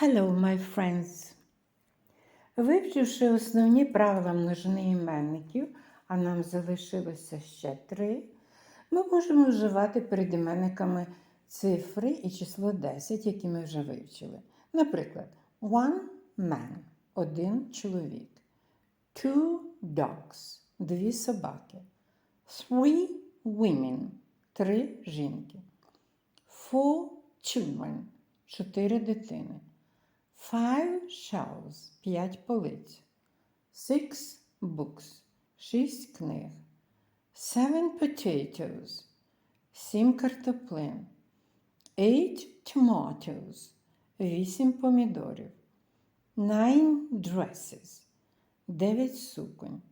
Hello, my friends! Вивчивши основні правила множини іменників, а нам залишилося ще три, ми можемо вживати перед іменниками цифри і число 10, які ми вже вивчили. Наприклад, one man один чоловік, two dogs дві собаки, three women три жінки, four children чотири дитини. Five shelves – п'ять полиць. Six books – шість книг. Seven potatoes – сім картоплин. Eight tomatoes – вісім помідорів. Nine dresses – дев'ять суконь.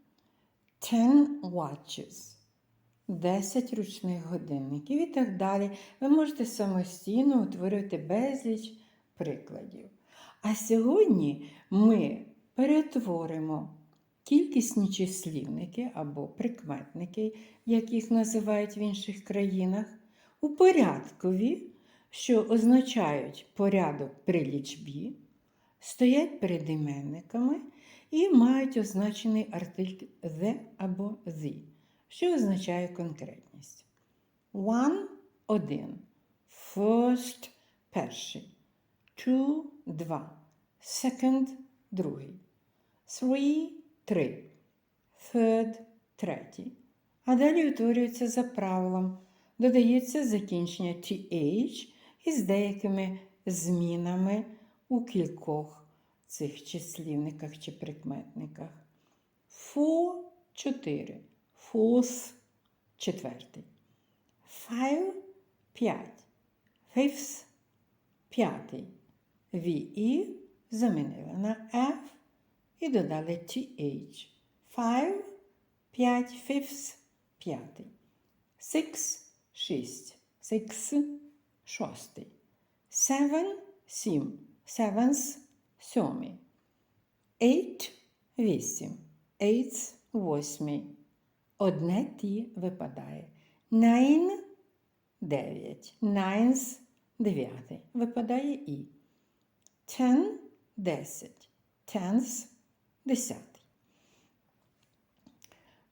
Ten watches – 10 ручних годинників і так далі. Ви можете самостійно утворити безліч прикладів. А сьогодні ми перетворимо кількісні числівники або прикметники, як їх називають в інших країнах, у порядкові, що означають порядок при лічбі, стоять перед іменниками і мають означений артикль the або the, що означає конкретність. One – один. First – перший. Two – два. Second – другий. Three – три. Third – третій. А далі утворюється за правилом. Додається закінчення th із деякими змінами у кількох цих числівниках чи прикметниках. Four – чотири. Fourth – четвертий. Five – п'ять. Fifth – п'ятий. VE замінили на F і додали TH. Five – п'ять. Fifth – п'ятий. Six – шість. Six – шостий. Seven – сім. Seventh – сьомий. Eight – вісім. Eighth – восьмий. Одне ті випадає. Nine – дев'ять. Ninth – дев'ятий. Випадає і. Ten – десять. Tenth – десятий.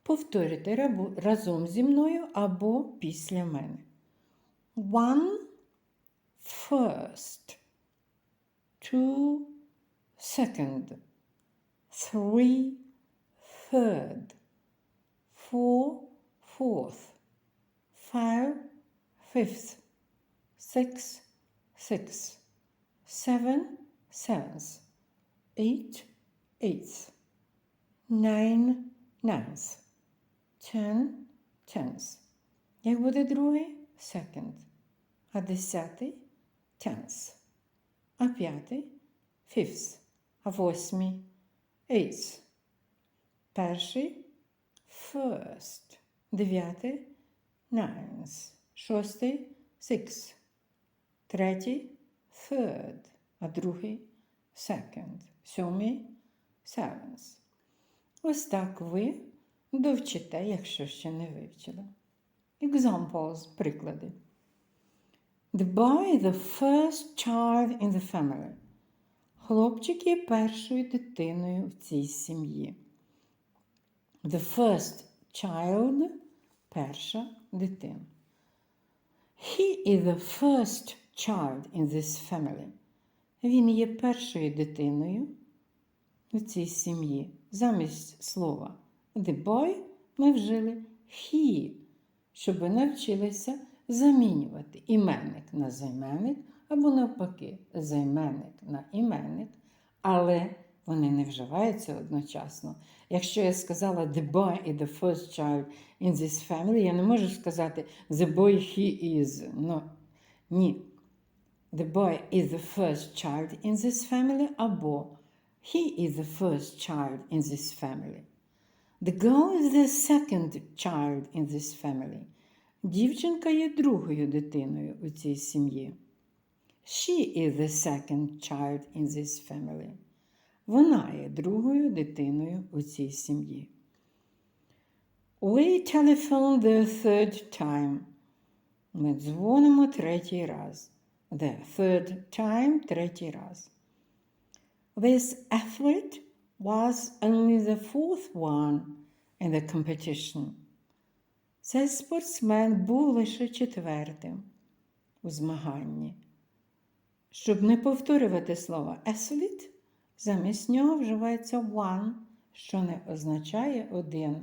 Повторюйте разом зі мною або після мене. One – first. Two – second. Three – third. Four – fourth. Five – fifth. Six – sixth. Seven – seventh. Eight – eighth. Nine – ninth. Ten – tenth. Як буде другий? Second. А десятий – tenth. А п'ятий – fifth. А восьмий – eighth. Перший – first. Дев'ятий – ninth. Шостий – sixth. Третій – third. А другий – second. Сьомий – seventh. Ось так ви довчите, якщо ще не вивчили. Examples – приклади. Is the first child in the family. Хлопчик є першою дитиною в цій сім'ї. The first child – перша дитина. He is the first child in this family. Він є першою дитиною у цій сім'ї. Замість слова the boy ми вжили he, щоб навчилися замінювати іменник на займенник або навпаки займенник на іменник, але вони не вживаються одночасно. Якщо я сказала the boy is the first child in this family, я не можу сказати the boy he is. Ну, ні. The boy is the first child in this family або he is the first child in this family. The girl is the second child in this family. Дівчинка є другою дитиною у цій сім'ї. She is the second child in this family. Вона є другою дитиною у цій сім'ї. We telephone the third time. Ми дзвонимо третій раз. The third time третій раз. This athlete was only the fourth one in the competition. Цей спортсмен був лише четвертим у змаганні. Щоб не повторювати слово athlete, замість нього вживається one, що не означає один,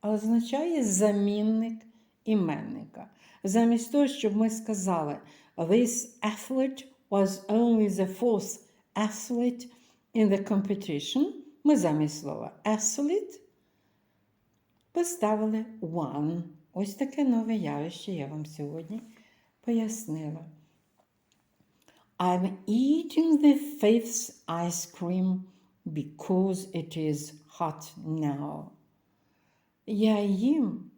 а означає замінник іменника. Замість того, щоб ми сказали This athlete was only the fourth athlete in the competition, ми замість слова athlete поставили one. Ось таке нове явище я вам сьогодні пояснила. I'm eating the fifth ice cream because it is hot now. Я їм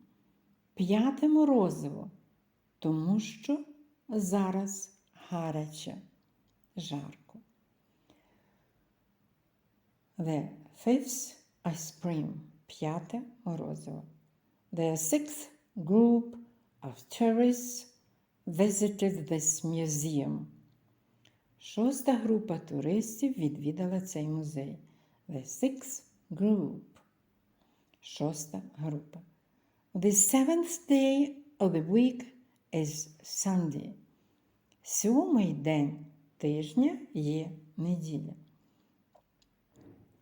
п'яте морозиво, тому що зараз гаряче, жарко. The fifth ice cream – п'яте морозиво. The sixth group of tourists visited this museum. Шоста група туристів відвідала цей музей. The sixth group. Шоста група. The seventh day of the week is Sunday. Сьомий день тижня є неділя.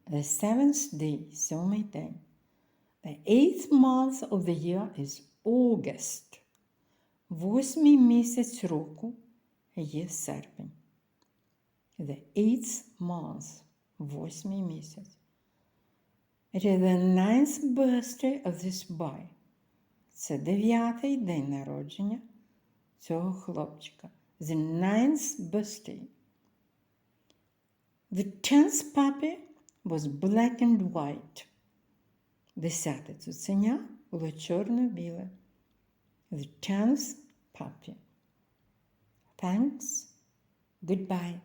The seventh day, сьомий день. The eighth month of the year is August. Восьмий місяць року є серпень. The eighth month, восьмий місяць. It is the ninth birthday of this boy. Це дев'ятий день народження цього хлопчика. The ninth birthday. The tenth puppy was black and white. Десяте цуценя було чорно-біле. The tenth puppy. Thanks. Goodbye.